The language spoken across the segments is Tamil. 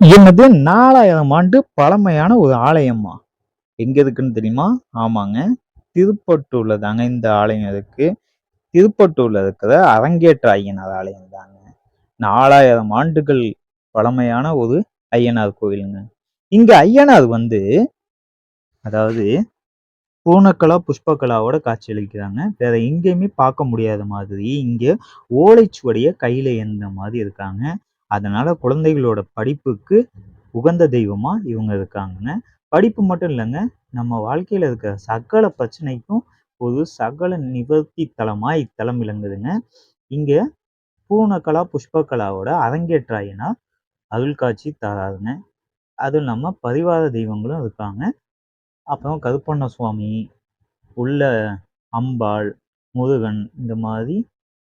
என்னது? நாலாயிரம் ஆண்டு பழமையான ஒரு ஆலயமா? எங்க இருக்குன்னு தெரியுமா? ஆமாங்க. திருப்பட்டூர்ல தாங்க இந்த ஆலயம் இருக்கு திருப்பட்டூர்ல இருக்கிற அரங்கேற்ற ஐயனார் ஆலயம் தாங்க. நாலாயிரம் ஆண்டுகள் பழமையான ஒரு ஐயனார் கோயிலுங்க. இங்க ஐயனார் வந்து அதாவது பூனக்கலா புஷ்பகலாவோட காட்சி அளிக்கிறாங்க. வேற எங்கேயுமே பார்க்க முடியாத மாதிரி இங்க ஓலைச்சுவடிய கையில எந்த மாதிரி இருக்காங்க. அதனால குழந்தைகளோட படிப்புக்கு உகந்த தெய்வமா இவங்க இருக்காங்க படிப்பு மட்டும் இல்லைங்க நம்ம வாழ்க்கையில இருக்கிற சகல பிரச்சனைக்கும் ஒரு சகல நிவர்த்தி தலமா இத்தலம் விளங்குதுங்க. இங்க பூர்ணகலா புஷ்பகலாவோட அரங்கேற்றாயினா அருள் காட்சி தராதுங்க. அதுவும் இல்லாமல் பரிவார தெய்வங்களும் இருக்காங்க. அப்புறம் கருப்பண்ண சுவாமி உள்ள அம்பாள் முருகன் இந்த மாதிரி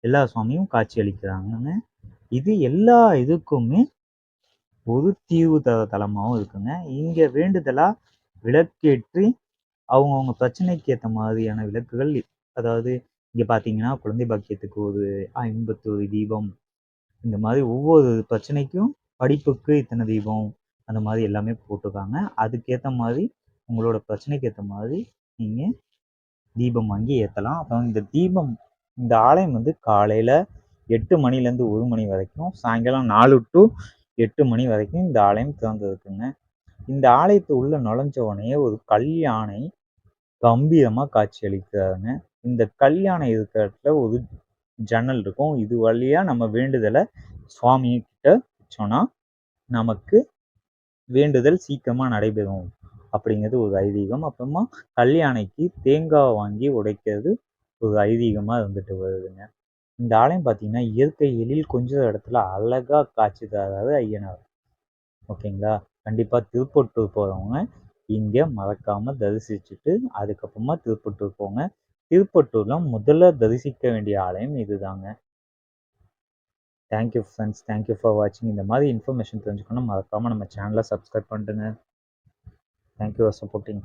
எல்லா சுவாமியும் காட்சி அளிக்கிறாங்கங்க. இது எல்லா இதுக்குமே ஒரு தீவு த தலமாகவும் இருக்குங்க. இங்கே வேண்டுதலாக விளக்கேற்றி அவங்கவுங்க பிரச்சனைக்கு ஏற்ற மாதிரியான விளக்குகள் அதாவது இங்கே பார்த்தீங்கன்னா குழந்தை பாக்கியத்துக்கு ஒரு ஐம்பத்தொரு தீபம் இந்த மாதிரி ஒவ்வொரு பிரச்சனைக்கும் படிப்புக்கு இத்தனை தீபம் அந்த மாதிரி எல்லாமே போட்டிருக்காங்க. அதுக்கேற்ற மாதிரி உங்களோட பிரச்சனைக்கு ஏற்ற மாதிரி நீங்கள் தீபம் வாங்கி ஏற்றலாம் அப்புறம் இந்த தீபம் இந்த ஆலயம் வந்து காலையில் எட்டு மணிலேருந்து ஒரு மணி வரைக்கும் சாயங்காலம் நாலு டு எட்டு மணி வரைக்கும் இந்த ஆலயம் திறந்திருக்குங்க. இந்த ஆலயத்து உள்ள நுழைஞ்ச உடனே ஒரு கல்யாணை கம்பீரமாக காட்சி அளிக்கிறாருங்க இந்த கல்யாணம் இருக்கிற இடத்துல ஒரு ஜன்னல் இருக்கும். இது வழியா நம்ம வேண்டுதலை சுவாமிகிட்ட கிட்ட நமக்கு வேண்டுதல் சீக்கிரமா நடைபெறும் அப்படிங்கிறது ஒரு ஐதீகம். அப்புறமா கல்யாணைக்கு தேங்காய் வாங்கி உடைக்கிறது ஒரு ஐதீகமா இருந்துட்டு வருதுங்க. இந்த ஆலயம் பார்த்தீங்கன்னா இயற்கை எழில் கொஞ்சம் இடத்துல அழகா காட்சி தராது ஐயனார். ஓகேங்களா? கண்டிப்பாக திருப்பட்டூர் போகிறவங்க இங்கே மறக்காமல் தரிசிச்சுட்டு அதுக்கப்புறமா திருப்பட்டூர் போங்க. திருப்பட்டூரில் முதல்ல தரிசிக்க வேண்டிய ஆலயம் இதுதாங்க. தேங்க்யூ ஃப்ரெண்ட்ஸ் தேங்க்யூ ஃபார் வாட்சிங் இந்த மாதிரி இன்ஃபர்மேஷன் தெரிஞ்சுக்கணும் மறக்காமல் நம்ம சேனலை சப்ஸ்கிரைப் பண்ணிட்டுங்க தேங்க்யூ ஃபார் சப்போர்ட்டிங்